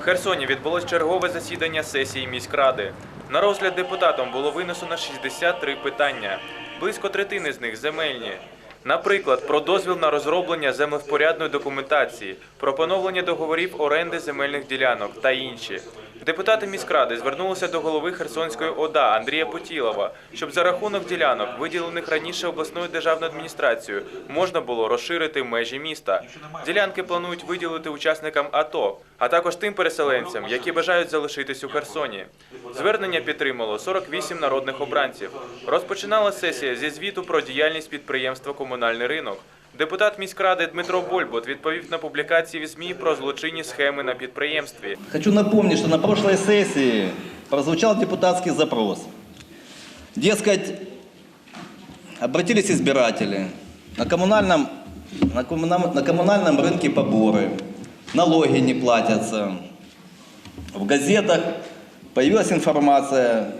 Херсоні відбулось чергове засідання сесії міськради. На розгляд депутатам було винесено 63 питання. Близько третини з них земельні. Наприклад, про дозвіл на розроблення землевпорядної документації, про поновлення договорів оренди земельних ділянок та інші. Депутати міськради звернулися до голови Херсонської ОДА Андрія Потілова, щоб за рахунок ділянок, виділених раніше обласною державною адміністрацією, можна було розширити межі міста. Ділянки планують виділити учасникам АТО, а також тим переселенцям, які бажають залишитись у Херсоні. Звернення підтримало 48 народних обранців. Розпочинала сесія зі звіту про діяльність підприємства Комунальний ринок. Депутат міськради Дмитро Больбот відповів на публікації в ЗМІ про злочинні схеми на підприємстві. Хочу напомнить, что на прошлой сессии прозвучал депутатский запрос. Дескать, обратились избиратели на коммунальном, на коммунальном, на коммунальном рынке поборы, налоги не платятся. В газетах появилась информация,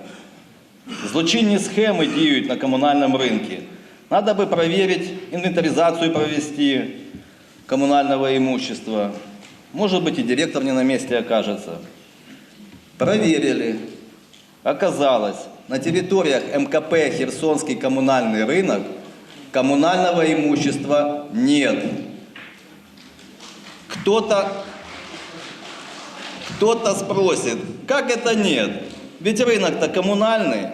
злочинні схемы діють на коммунальном рынке. Надо бы проверить, инвентаризацию провести коммунального имущества. Может быть, и директор не на месте окажется. Проверили. Оказалось, на территориях МКП Херсонский коммунальный рынок коммунального имущества нет. Кто-то кто-то спросит, как это нет? Ведь рынок-то коммунальный.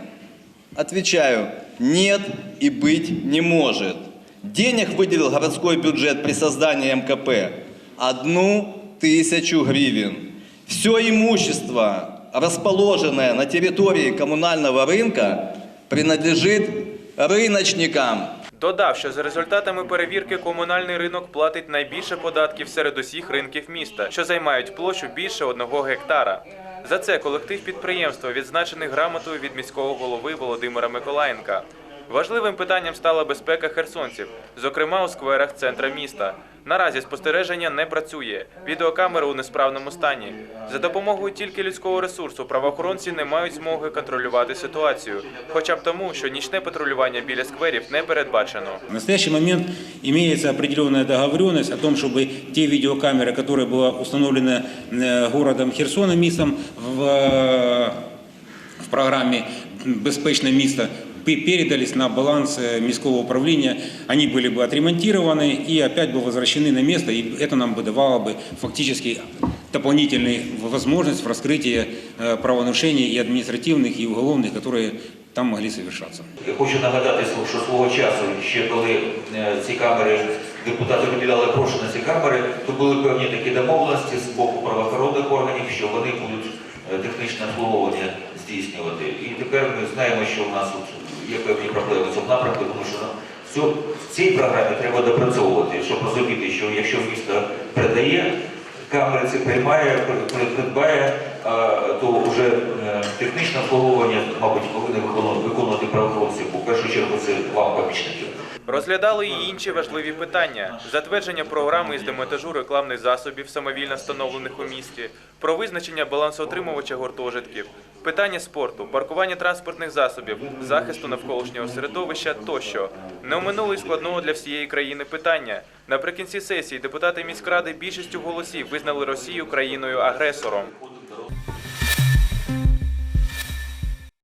Отвечаю, нет и быть не может. Денег выделил городской бюджет при создании МКП одну тысячу гривен. Все имущество, расположенное на территории коммунального рынка, принадлежит рыночникам. Додав, що за результатами перевірки комунальний ринок платить найбільше податків серед усіх ринків міста, що займають площу більше одного гектара. За це колектив підприємства відзначений грамотою від міського голови Володимира Миколаєнка. Важливим питанням стала безпека херсонців, зокрема у скверах центра міста. Наразі спостереження не працює. Відеокамери у несправному стані. За допомогою тільки людського ресурсу правоохоронці не мають змоги контролювати ситуацію, хоча б тому, що нічне патрулювання біля скверів не передбачено. В настоящий момент имеется определенная договоренность о том, чтобы те видеокамеры, которые была установлена э, городом Херсоном МИСом в, э, в программе «Безпечное место», пе- передались на баланс э, міського управления, они были бы отремонтированы и опять бы возвращены на место, и это нам бы давало бы фактически дополнительную возможность в раскрытии э, правонарушений и административных, и уголовных, которые там могли совершаться. Я Хочу нагадати, що свого часу, ще коли е, ці камери, депутати виділяли гроші на ці камери, то були певні такі домовленості з боку правоохоронних органів, що вони будуть е, технічне обслуговування здійснювати. І тепер ми знаємо, що в нас от є певні проблеми в цьому напрямку, тому що всю- в цій програмі треба допрацьовувати, щоб розуміти, що якщо місто передає, камери це приймає, при- при- придбає, то вже е, технічне обслуговування, мабуть, повинні виконувати- правоохоронці. В першу чергу це вам помічники. Розглядали і інші важливі питання: затвердження програми із демонтажу рекламних засобів, самовільно встановлених у місті, про визначення балансоотримувача гуртожитків, питання спорту, паркування транспортних засобів, захисту навколишнього середовища тощо. Не оминули й складного для всієї країни питання. Наприкінці сесії депутати міськради більшістю голосів визнали Росію країною агресором.